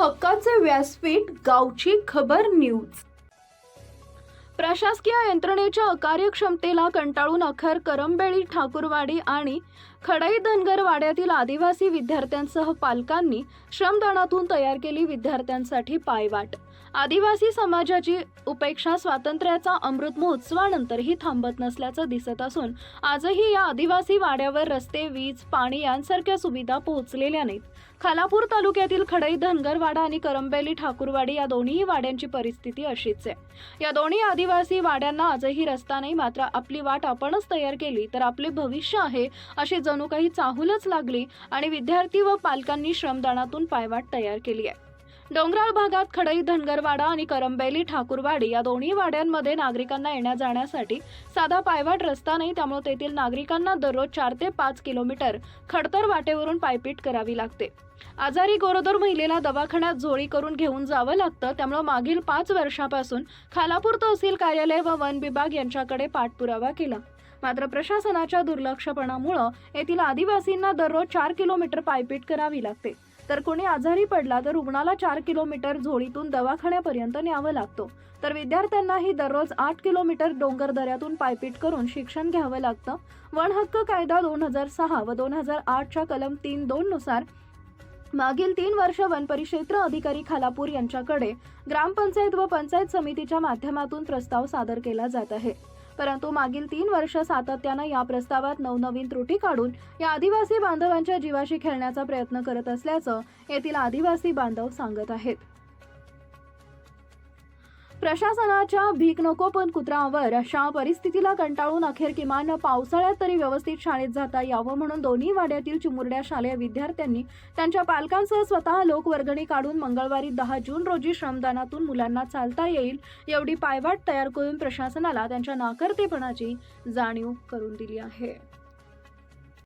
हक्काचे व्यासपीठ गावची खबर न्यूज. प्रशासकीय यंत्रणेच्या अकार्यक्षमतेला कंटाळून अखेर करंबेळी ठाकूरवाडी आणि खडई धनगर वाड्यातील आदिवासी विद्यार्थ्यांसह पालकांनी श्रमदानातून तयार केली विद्यार्थ्यांसाठी पायवाट. आदिवासी समाजाची उपेक्षा स्वातंत्र्याचा अमृत महोत्सवानंतरही थांबत नसल्याचं दिसत असून आजही या आदिवासी वाड्यावर रस्ते वीज पाणी यांसारख्या सुविधा पोहोचलेल्या नाहीत. खालापूर तालुक्यातील खडई धनगरवाडा आणि करंबेली ठाकूरवाडी या दोन्ही वाड्यांची परिस्थिती अशीच आहे. या दोन्ही आदिवासी वाड्यांना आजही रस्ता नाही मात्र आपली वाट आपणच तयार केली तर आपले भविष्य आहे अशी जणू काही चाहूलच लागली आणि विद्यार्थी व पालकांनी श्रमदानातून पायवाट तयार केली आहे. डोंगराळ भागात खडई धनगरवाडा आणि करंबेली ठाकूरवाडी या दोन्ही वाड्यांमध्ये नागरिकांना येण्या जाण्यासाठी साधा पायवाट रस्ता नाही त्यामुळे तेथील नागरिकांना दररोज चार ते पाच किलोमीटर खडतर वाटेवरून पायपीट करावी लागते. आजारी गोरोदर महिलेला दवाखान्यात झोळी करून घेऊन जावं लागतं त्यामुळे मागील पाच वर्षापासून खालापूर तहसील कार्यालय व वन विभाग यांच्याकडे पाठपुरावा केला. मात्र प्रशासनाच्या दुर्लक्षपणामुळं येथील आदिवासींना दररोज चार किलोमीटर पायपीट करावी लागते. तर कोणी आजारी पडला तर रुग्णाला चार किलोमीटर झोळीतून दवाखान्यापर्यंत न्यावं लागतो. तर विद्यार्थ्यांनाही दररोज आठ किलोमीटर डोंगर दऱ्यातून पायपीट करून शिक्षण घ्यावं लागतं. वन हक्क कायदा दोन हजार सहा व दोन हजार आठच्या कलम तीन दोन नुसार मागील तीन वर्ष वन परिक्षेत्र अधिकारी खालापूर यांच्याकडे ग्रामपंचायत व पंचायत समितीच्या माध्यमातून प्रस्ताव सादर केला जात आहे. परंतु मागील तीन वर्ष सातत्यानं या प्रस्तावात नवनवीन त्रुटी काढून या आदिवासी बांधवांच्या जीवाशी खेळण्याचा प्रयत्न करत असल्याचं येथील आदिवासी बांधव सांगत आहेत. प्रशासनाच्या भीक नको पण कुत्रावर अशा परिस्थितीला कंटाळून अखेर किमान पावसाळ्यात तरी व्यवस्थित शाळेत जाता यावं म्हणून दोन्ही वाड्यातील चिमुरड्या शालेय विद्यार्थ्यांनी त्यांच्या पालकांसह स्वतः लोकवर्गणी काढून मंगळवारी दहा जून रोजी श्रमदानातून मुलांना चालता येईल एवढी पायवाट तयार करून प्रशासनाला त्यांच्या नाकर्तेपणाची जाणीव करून दिली आहे.